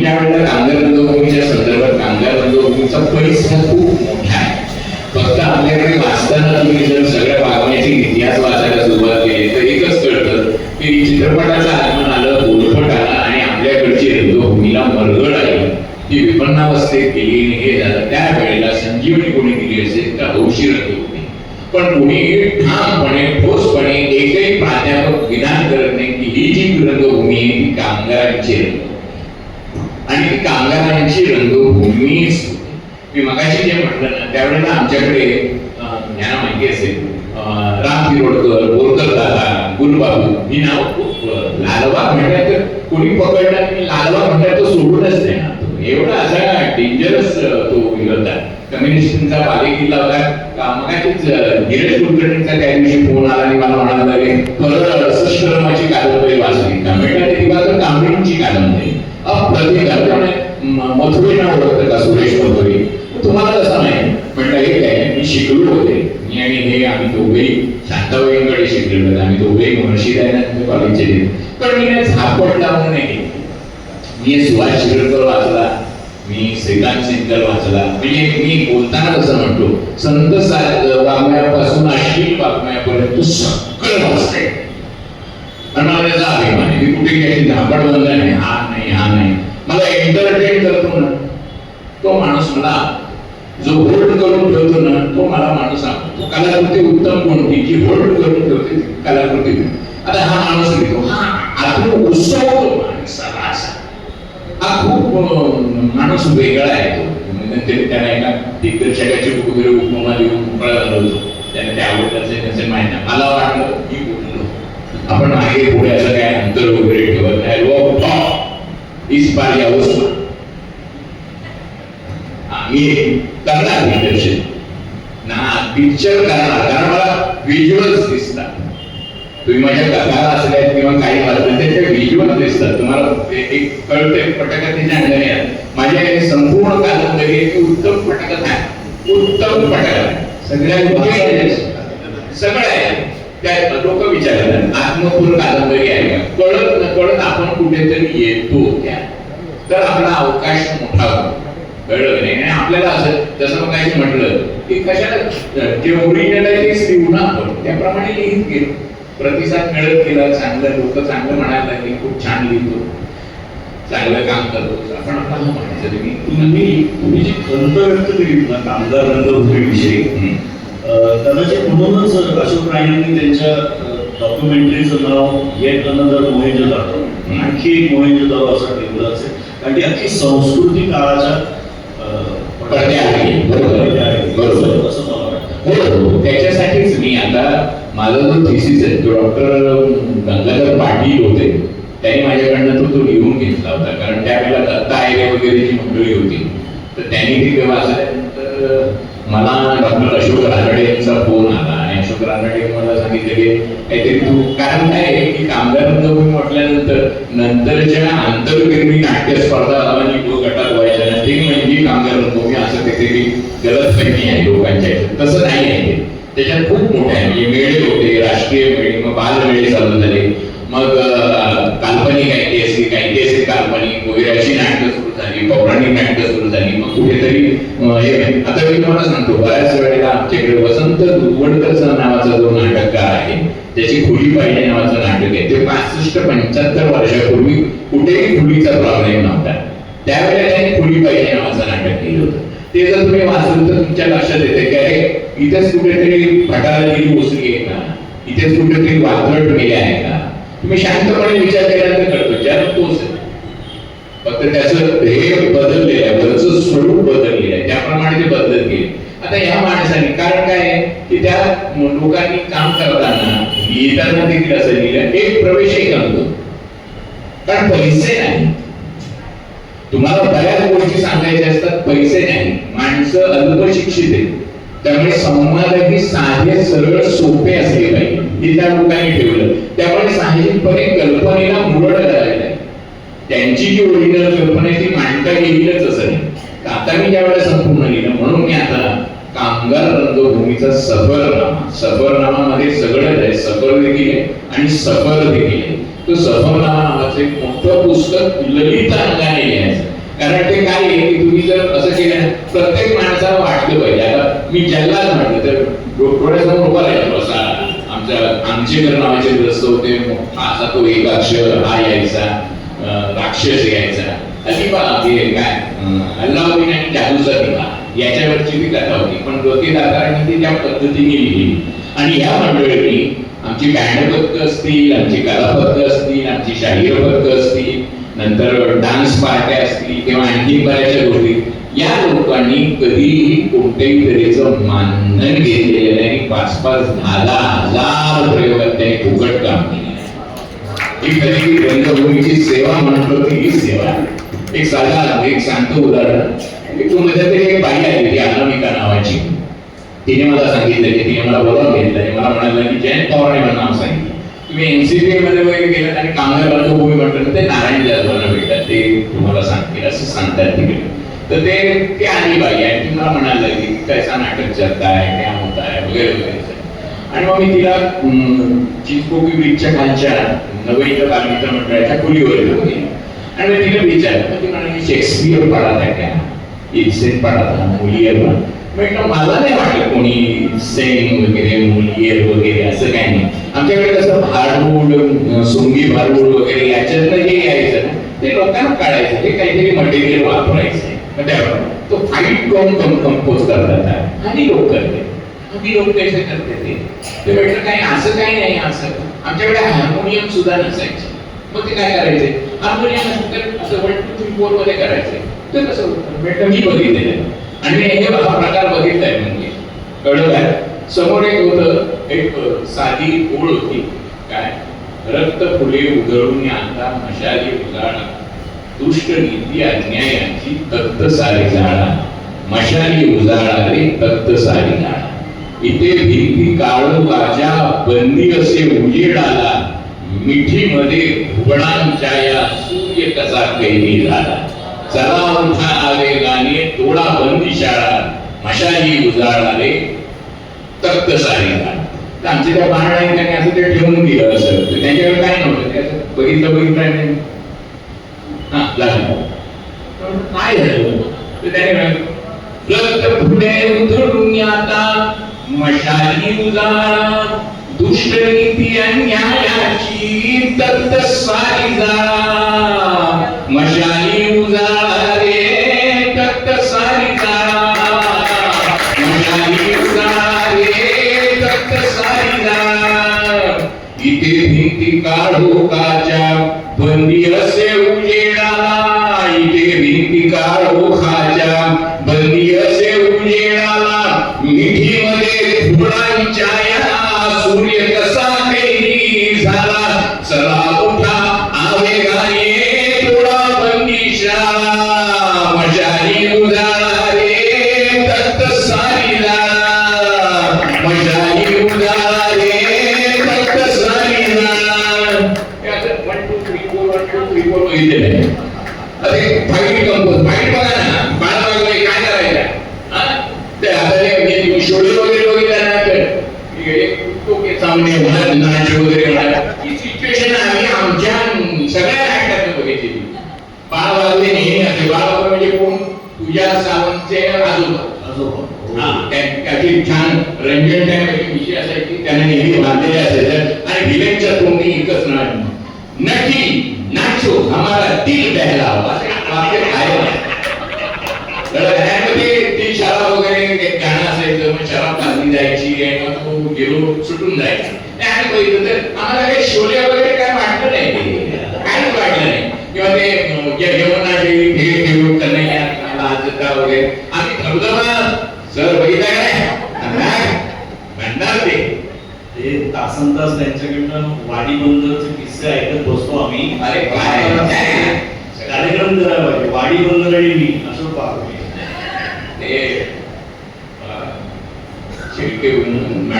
मी काय वेळेला कामगार रंगभूमीच्या संदर्भात कामगार रंगभूमीचा परिसर खूप मोठा आहे. फक्त आपल्याकडे वाचताना तुम्ही जर सगळ्या वागण्याची इतिहास वाचायला सुरुवात केली तर एकच कळतं की चित्रपटाचं आगमन आलं बोलपट आलं आणि आपल्याकडची रंगभूमीला मरगळ आली. ती विपन्नावस्थेत केली हे झालं. त्यावेळेला संजीवनी कोणी दिली असेल तर हौशी रंगभूमी. पण कोणी ठामपणे ठोसपणे एकही प्राध्यापक विधान करत नाही की ही जी रंगभूमी आहे ती कामगारांची रंगभूमी. आणि ती कामगारांची रंगभूमीच मी मगाशी जे म्हटलं ना त्यावेळेला आमच्याकडे ज्ञान माहिती असेल राम तिरोडकर बोरकर दादा गुलबाबू ही नाव खूप लालबाग म्हटलं तर कोणी पकडलं आणि लालबाग म्हटलं तर सोडूनच नाही ना एवढा असा डेंजरस तो होता कम्युनिस्टांचा बालेकिल्ला होता. का मगाशीच कुलकर्णींचा त्या दिवशी फोन आला आणि मला म्हणाला की परत सष्कर्माची कादंबरी वाचली कांबेडकर किंवा तर कांबळींची कादंबरी अप्रतिम त्यामुळे म- मथुरेंना ओळखतं का सुरेश मथुरे तुम्हाला कसं नाही म्हटलं हे काय मी शिकलो होते मी आणि हे आम्ही दोघेही शांताबाईंकडे शिकलेलो होतो. आम्ही दोघेही महर्षी दयानंद कॉलेजचे तिने सापडला नाही मी सुभाष शिरडकर वाचला. मी श्रीकांत सिंगल वाचला. म्हणजे मी बोलताना कसं म्हणतो संत सा- वाङ्मयापासून अश्लील वाङ्मयापर्यंत सगळं वाचते आणि मला त्याचा अभिमान आहे. मी कुठे घ्यायची धापड बंद नाही हा नाही हा नाही. मला एंटरटेन करतो ना तो माणूस मला जो होल्ड करून ठेवतो ना तो मला माणूस आवडतो कलाकृती उत्तम कोणती जी होल्ड करून ठेवते कलाकृती. आता हा माणूस लिहितो. हा. आतून उत्सव होतो. माणसाला हा खूप माणूस वेगळा आहे तो. म्हणजे त्याला एका दिग्दर्शकाची वगैरे उपमा देऊन मोकळा झालो त्याने ते आवडत असेल नसेल माहिती मला वाटलं की बोललो आपण मागे पुढे असं काय अंतर वगैरे ठेवत नाही. लो इस पार अवस्था. आम्ही करणार दिग्दर्शन ना पिक्चर करणार. कारण मला व्हिज्युअल्स दिसतात. तुम्ही माझ्या कथा असल्यात किंवा काही वाचलं त्याचे व्हिज्युअल दिसतात. तुम्हाला ते एक कळतंय पटकथेच्या अंगाने आहेत. माझ्या हे संपूर्ण कादंबरी एक उत्तम पटकथा आहे उत्तम पटकथा सगळ्या गोष्टी सगळं आहे. त्या लोक विचारतात आत्मपूर्ण कादंबरी आहे कळत न कळत आपण कुठेतरी येतो त्या. तर आपला अवकाश मोठा होतो. कळलं नाही? आणि आपल्याला असं जसं मग काही म्हटलं की कशाला जे ओरिजिनल आहे तेच लिहू ना आपण त्याप्रमाणे लिहित गेलो. प्रतिसाद मिळत गेला चांगलं लोक चांगलं म्हणायला लागले खूप छान लिहितो. चांगलं काम करतो. आपण आपला हा म्हणायचं तुम्ही तुम्ही तुम्ही जी खंत व्यक्त केली ना कामगार रंगभूमीविषयी कदाचित म्हणूनच अशोक राणेंनी त्यांच्या डॉक्युमेंटरीचं नाव येट अनदर मोहेंजोदारो आणखी एक मोहेंजोदारो असं ठेवलं असेल. कारण ती अख्खी संस्कृती काळाच्या. असं- मला वाटतं. हो हो. त्याच्यासाठीच मी आता माझा जो थिसिस आहे तो डॉक्टर गंगाधर पाटील होते त्यांनी माझ्याकडनं तो तो लिहून घेतला होता. कारण त्यावेळेला दत्ता आयरे वगैरे जी मंडळी होती तर त्यांनी ती वाचल्यानंतर मला डॉक्टर अशोक रानडे यांचा फोन आला. आणि अशोक रानडे मला सांगितलं की काहीतरी तू कारण काय आहे की कामगार रंगभूमी म्हटल्यानंतर नंतरच्या आंतरगिरणी नाट्य स्पर्धा आणि ब गटात व्हायच्या ते म्हणजे कामगार रंगभूमी असं काहीतरी गलतफहमी आहे लोकांच्या. तसं नाही आहे. त्याच्यात खूप मोठे आहे. म्हणजे मेळे होते राष्ट्रीय मेळे मग बालमेळे चालू झाले. मग काल्पनिक ऐतिहासिक ऐतिहासिक काल्पनिक वगैरे अशी नाटकं सुरू झाली पौराणिक नाटकं सुरू झाली. मग कुठेतरी हे आता मी तुम्हाला सांगतो बऱ्याच वेळेला आमच्याकडे वसंत दुर्वणकरचा नावाचा जो नाटककार आहे त्याची खुली पाहिजे नावाचं नाटक आहे. ते पासष्ट पंच्याहत्तर वर्षापूर्वी कुठेही खुलीचा प्रॉब्लेम नव्हता. त्यावेळेला त्यांनी खुली पाहिजे नावाचं नाटक केलं होतं. ते जर तुम्ही वाचलं तर तुमच्या लक्षात येते की अरे इथेच कुठेतरी फटाळलेली ओसरी आहे का इथेच कुठेतरी वात्रट गेले आहे का तुम्ही शांतपणे विचार केल्यानंतर कळतो ज्याला तोच फक्त त्याचं ध्येय बदललेलं आहे वरचं स्वरूप बदललेलं आहे. त्याप्रमाणे ते बदलत गेले. आता या माणसाने कारण काय आहे? की त्या लोकांनी काम करताना येताना देखील असं लिहिलं एक प्रवेशही करतो कारण पैसे नाही. तुम्हाला बऱ्याच गोष्टी सांगायच्या असतात पैसे नाही. माणसं अल्पशिक्षित आहेत. त्यामुळे संवादही साधे सरळ सोपे असले पाहिजे. हे त्या लोकांनी ठेवलं. त्यामुळे साहजिकपणे कल्पनेला मुरड लागलेलं आहे त्यांची जी ओरिजिनल कल्पना आहे ती मांडता येईलच असं नाही. आता मी ज्या वेळेला संपूर्ण लिहिलं म्हणून मी आता कामगार रंगभूमीचा सफरनामा सफरनामामध्ये सगळंच आहे सफर देखील आहे आणि सफर देखील आहे. तो सफरनामा नावाचं एक मोठं पुस्तक ललित अंगाने लिहायचं. तुम्ही जर असं केलं प्रत्येक माणसाला वाटलं पाहिजे. मी जल्लाद म्हटलं तर डो- डोळ्यासमोर उभा राहिलो असा. आमच्या आमचेकर नावाचे ग्रस्त होते. असा तो एक अक्षर हा यायचा राक्षस यायचा. अलिबा ते काय? अं, अल्लाउद्दीन आणि जादूचा दिवा याच्यावरची ती कथा होती. पण डोके ती त्या पद्धतीने लिहिली. आणि या मंडळींनी आमची बँड पथकं असतील आमची कलाभक्त असतील आमची शाहीर भक्त असतील नंतर डान्स पार्ट्या असतील किंवा आणखी बऱ्याचशा गोष्टी या लोकांनी कधीही कोणत्याही तऱ्हेचं मानधन घेतलेलं नाही. पाच पाच दहा दहा हजार प्रयोगात त्यांनी फुकट काम केलं. ही कधी रंगभूमीची सेवा म्हणतो ती ही सेवा एक साधा एक सांगतो उदाहरण. एक मध्ये तरी एक बाई आली ती अनामिका नावाची. तिने मला सांगितलं की तिने मला बोलावून घेतलं. आणि मला म्हणालं की जयंत पवार मला नाव सांगितलं. तुम्ही एनसीपी मध्ये वगैरे गेलात आणि कामगार रंगभूमी म्हटलं ते नारायण जाधवांना भेटतात. ते तुम्हाला सांगतील असं सांगतात तिकडे. तर ते ते आली बाई आणि ती मला म्हणायला लागली कैसा नाटक चलता है क्या होता वगैरे वगैरे. आणि मग मी तिला चिंचपोकी ब्रिजच्या खालच्या नवईच्या बालमित्र मंडळाच्या खोलीवर घेऊन आणि तिला विचारलं ती म्हणाली शेक्सपियर पडा था क्या इन्सेंट पडा था मोलियर म्हटलं मला नाही वाटलं कोणी सेन वगैरे मोलियर वगैरे असं काही नाही. आमच्याकडे कसं भारूड सोंगी भारूड वगैरे याच्यातनं हे यायचं ना ते लोकांना काढायचं ते काहीतरी मटेरियल वापरायचं. तो फाइट तो फाईट कोण कंपोज करतात आणि लोक करते. आम्ही लोक कसे करते ते? ते म्हटलं काही असं काही नाही असं. आमच्याकडे हार्मोनियम सुद्धा नसायचे. मग ते काय करायचे? हार्मोनियम नंतर असं वन टू थ्री फोरमध्ये करायचे. ते कसं होतं. म्हटलं मी बघितलेलं आणि हे प्रकार बघितलाय म्हणजे. कळलं काय समोर एक होतं एक साधी ओळ होती. काय? रक्त फुले उधळून आता मशाली उजाळा दुष्ट नीती अन्यायाची तत्त सारी झाडा मशाली उजाळा रे तत्त सारी जाळा इथे भिंती काळू बंदी असे उजेड आला. मिठीमध्ये भुवणांच्या या सूर्य कसा कैदी झाला. चला उठा आवे गाणे तोडा बंदी शाळा. मशाली उजाळा रे तख्त सारी झाला तर आमच्या त्या बाळाने त्यांनी असं ते ठेवून दिलं असं त्यांच्याकडे काय नव्हतं? ते बघितलं बघितलं काय झालं? तर त्याने म्हणाले, रक्त फुले उधळून आता मशाली उजाळा दुष्ट नीती अन्यायाची तत्त सारी जा मशाली उजाळा रे तत्त सारी जा मशाली उजाळा रे तत्त सारी जाळा. इथे भिंती काढू काच्या बंदी असे four बघितलेलं आहे. अरे फाईट कंपोज फाईट बघा ना. बाळा वगैरे काय करायचं? ते ते म्हणजे वगैरे बघितलं ना तर सामने म्हणा नाच वगैरे म्हणा ही सिच्युएशन आम्ही आमच्या सगळ्या नाटकात बघितलेली बाळ वाजले नेहमी असे बाळ वाजले म्हणजे कोण? तुझ्या सावंतचे आजोबा. आजोबा. हा, त्या- त्याची छान रंजन टाइम विषय असायची. त्यांना नेहमी बांधलेले असायचं. आणि विलेनच्या तोंडी एकच नाट नटी नाचो हमारा दिल बहलाव असे वाक्य आहे तर ती शराब वगैरे एक गाणं असायचं मग शराब बांधली जायची आणि मग गेलो सुटून जायचं. आणि बघितलं तर आम्हाला काही शोले वगैरे काय वाटलं नाही. ते. काहीच वाटलं नाही. किंवा ते अं, जे घेऊन हे ठेवून कन्हैया लाजता वगैरे. आम्ही ठरवलं सर बघितलं काय नाही. म्हणणार ते. तासन तास त्यांच्याकडनं वाडी बंदरचे किस्से ऐकत बसतो आम्ही. अरे कार्यक्रम करायला पाहिजे. वाडी बंदर आणि मी असं पाहतो. ते शिर्के मॅडम